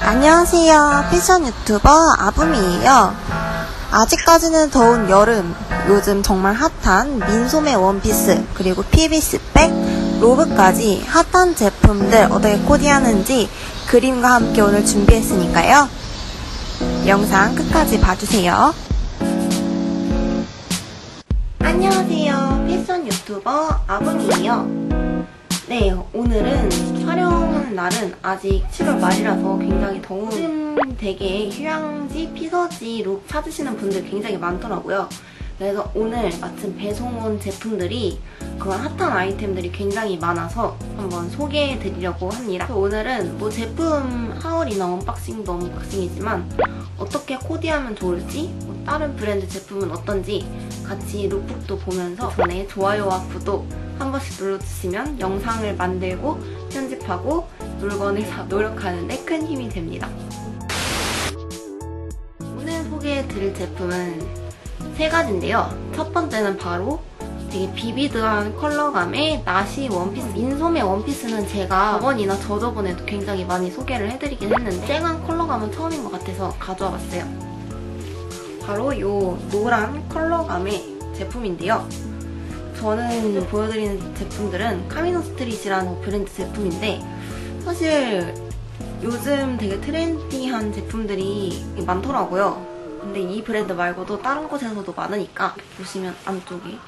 안녕하세요. 패션 유튜버 아붐이에요. 아직까지는 더운 여름, 요즘 정말 핫한 민소매 원피스, 그리고 PVC 백, 로브까지 핫한 제품들 어떻게 코디하는지 그림과 함께 오늘 준비했으니까요. 영상 끝까지 봐주세요. 안녕하세요. 패션 유튜버 아붐이에요. 네, 오늘은 촬영하는 날은 아직 7월 말이라서 굉장히 더운 되게 휴양지, 피서지 룩 찾으시는 분들 굉장히 많더라고요. 그래서 오늘 마침 배송 온 제품들이 그런 핫한 아이템들이 굉장히 많아서 한번 소개해 드리려고 합니다. 오늘은 뭐 제품 하울이나 언박싱도 언박싱이지만 어떻게 코디하면 좋을지, 뭐 다른 브랜드 제품은 어떤지 같이 룩북도 보면서 전에 좋아요와 구독 한 번씩 눌러주시면 영상을 만들고 편집하고 물건을 사 노력하는 데 큰 힘이 됩니다. 오늘 소개해드릴 제품은 세 가지인데요. 첫 번째는 바로 되게 비비드한 컬러감의 나시 원피스 인소매 원피스는 제가 저번이나 저저번에도 굉장히 많이 소개를 해드리긴 했는데 쨍한 컬러감은 처음인 것 같아서 가져와 봤어요. 바로 이 노란 컬러감의 제품인데요. 저는 보여드리는 제품들은 카미노 스트릿이라는 브랜드 제품인데 사실 요즘 되게 트렌디한 제품들이 많더라고요. 근데 이 브랜드 말고도 다른 곳에서도 많으니까 보시면 안쪽에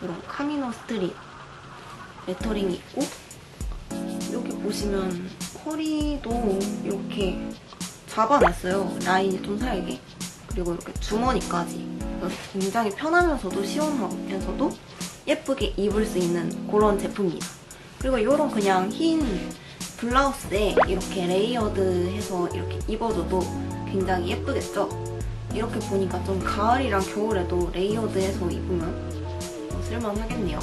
이런 카미노 스트릿 레터링이 있고 여기 보시면 허리도 이렇게 잡아놨어요. 라인이 좀 살게. 그리고 이렇게 주머니까지. 굉장히 편하면서도 시원하면서도 예쁘게 입을 수 있는 그런 제품입니다. 그리고 이런 그냥 흰 블라우스에 이렇게 레이어드해서 이렇게 입어줘도 굉장히 예쁘겠죠? 이렇게 보니까 좀 가을이랑 겨울에도 레이어드해서 입으면 쓸만하겠네요.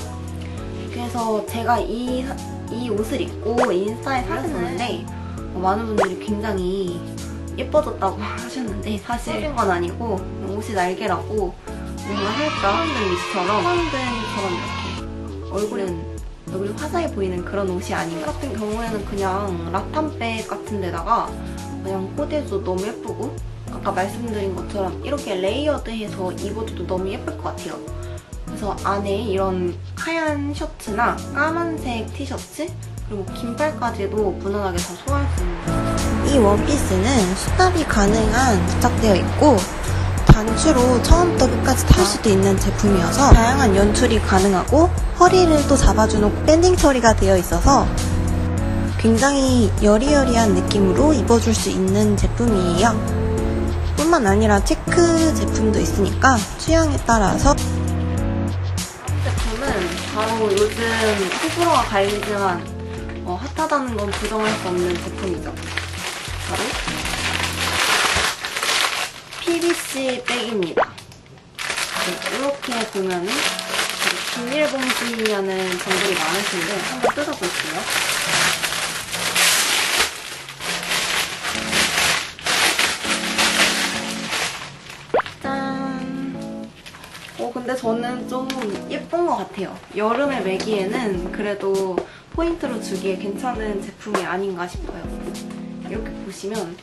그래서 제가 이, 이 옷을 입고 인스타에 사진했는데 어, 많은 분들이 굉장히 예뻐졌다고 하셨는데 사실 예쁜 건 아니고 옷이 날개라고 뭔가 살짝 파운드 미스처럼 파운드처럼 이렇게 얼굴은 얼굴이 화사해 보이는 그런 옷이 아닌가 같은 경우에는 그냥 라탄백 같은 데다가 그냥 코디해도 너무 예쁘고 아까 말씀드린 것처럼 이렇게 레이어드해서 입어도 너무 예쁠 것 같아요. 그래서 안에 이런 하얀 셔츠나 까만색 티셔츠 그리고 긴팔까지도 무난하게 다 소화할 수 있는 이 원피스는 수납이 가능한 부착되어 있고 단추로 처음부터 끝까지 탈 수도 있는 제품이어서 다양한 연출이 가능하고 허리를 또 잡아주는 밴딩 처리가 되어 있어서 굉장히 여리여리한 느낌으로 입어줄 수 있는 제품이에요. 뿐만 아니라 체크 제품도 있으니까 취향에 따라서 제품은 바로 요즘 호불호가 갈리지만 어, 핫하다는 건 부정할 수 없는 제품이죠. 보면은 비닐봉지면은 정들이 많으신데 한번 뜯어볼게요. 짠. 어, 근데 저는 좀 예쁜 것 같아요. 여름에 매기에는 그래도 포인트로 주기에 괜찮은 제품이 아닌가 싶어요. 이렇게 보시면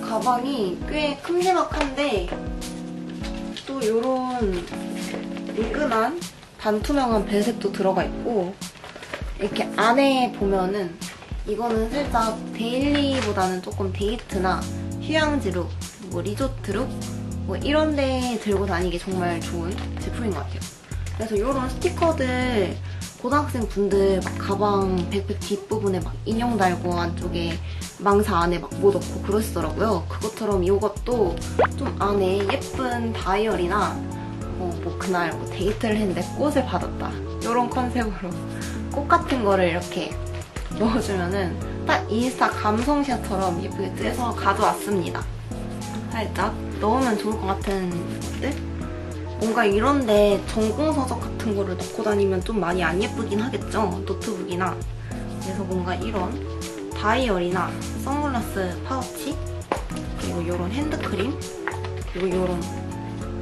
가방이 꽤 큼지막한데 또 이런 은근한 반투명한 배색도 들어가 있고 이렇게 안에 보면은 이거는 살짝 데일리보다는 조금 데이트나 휴양지 룩, 뭐 리조트 룩, 뭐 이런 데 들고 다니기 정말 좋은 제품인 것 같아요. 그래서 이런 스티커들 고등학생 분들 막 가방 백팩 뒷부분에 막 인형 달고 안쪽에 망사 안에 막 뭐 넣고 그러시더라고요. 그것처럼 이것도 좀 안에 예쁜 다이어리나 어, 뭐 그날 뭐 데이트를 했는데 꽃을 받았다. 이런 컨셉으로 꽃 같은 거를 이렇게 넣어주면은 딱 인스타 감성샷처럼 예쁘게 뜨서 가져왔습니다. 살짝 넣으면 좋을 것 같은 것들? 뭔가 이런데 전공서적 같은 거를 넣고 다니면 좀 많이 안 예쁘긴 하겠죠? 노트북이나. 그래서 뭔가 이런 다이어리나 선글라스 파우치 그리고 이런 핸드크림 그리고 이런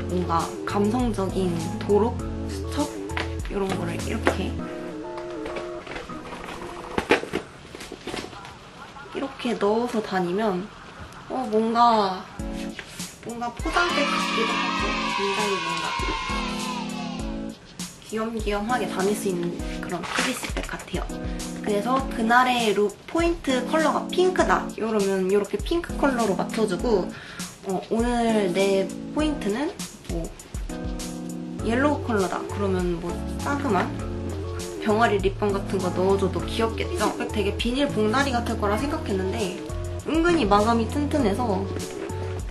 뭔가 감성적인 도록 수첩 이런 거를 이렇게 이렇게 넣어서 다니면 어, 뭔가, 뭔가 포장백 같기도 하고, 굉장히 뭔가 귀염귀염하게 다닐 수 있는 그런 PVC백 같아요. 그래서 그날의 룩 포인트 컬러가 핑크다. 이러면 이렇게 핑크 컬러로 맞춰주고, 어, 오늘 내 포인트는 뭐, 옐로우 컬러다. 그러면 뭐, 따끔한 병아리 립밤 같은 거 넣어줘도 귀엽겠죠? 되게 비닐 봉다리 같을 거라 생각했는데 은근히 마감이 튼튼해서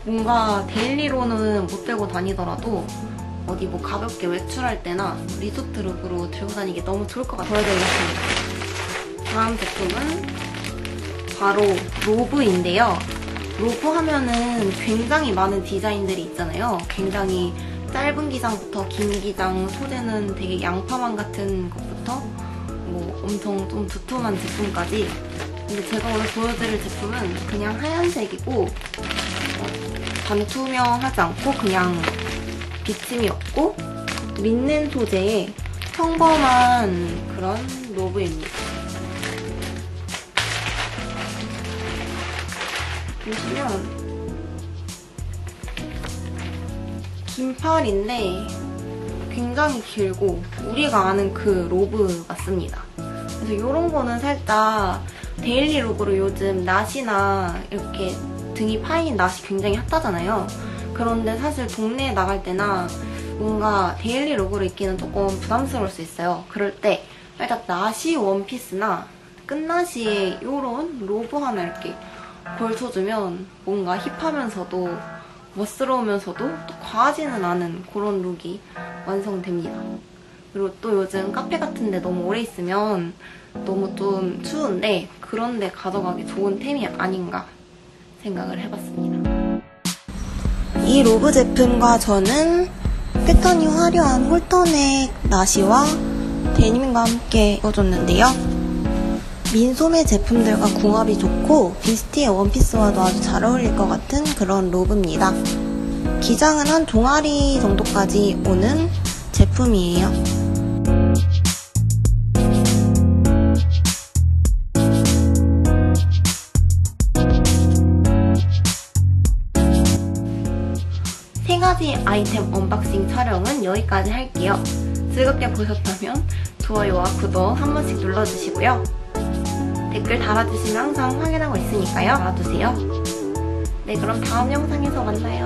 뭔가 데일리로는 못 들고 다니더라도 어디 뭐 가볍게 외출할 때나 리조트 룩으로 들고 다니기 너무 좋을 것 같아요. 보여드리겠습니다. 다음 제품은 바로 로브인데요. 로브 하면은 굉장히 많은 디자인들이 있잖아요. 굉장히 짧은 기장부터 긴 기장, 소재는 되게 양파망 같은 것부터 뭐 엄청 좀 두툼한 제품까지. 근데 제가 오늘 보여드릴 제품은 그냥 하얀색이고 어, 반투명하지 않고 그냥 비침이 없고 린넨 소재의 평범한 그런 로브입니다. 보시면 긴 팔인데 굉장히 길고 우리가 아는 그 로브 같습니다. 그래서 이런 거는 살짝 데일리 룩으로 요즘 낫이나 이렇게 등이 파인 낫이 굉장히 핫하잖아요. 그런데 사실 동네에 나갈 때나 뭔가 데일리 룩으로 입기는 조금 부담스러울 수 있어요. 그럴 때 살짝 나시 원피스나 끝나시에 이런 로브 하나 이렇게 걸 쳐주면 뭔가 힙하면서도 멋스러우면서도 또 과하지는 않은 그런 룩이 완성됩니다. 그리고 또 요즘 카페 같은 데 너무 오래 있으면 너무 좀 추운데 그런 데 가져가기 좋은 템이 아닌가 생각을 해봤습니다. 이 로브 제품과 저는 패턴이 화려한 홀터넥 나시와 데님과 함께 입어줬는데요. 민소매 제품들과 궁합이 좋고 비스티의 원피스와도 아주 잘 어울릴 것 같은 그런 로브입니다. 기장은 한 종아리 정도까지 오는 제품이에요. 세 가지 아이템 언박싱 촬영은 여기까지 할게요. 즐겁게 보셨다면 좋아요와 구독 한 번씩 눌러주시고요. 댓글 달아주시면 항상 확인하고 있으니까요. 알아두세요. 네, 그럼 다음 영상에서 만나요.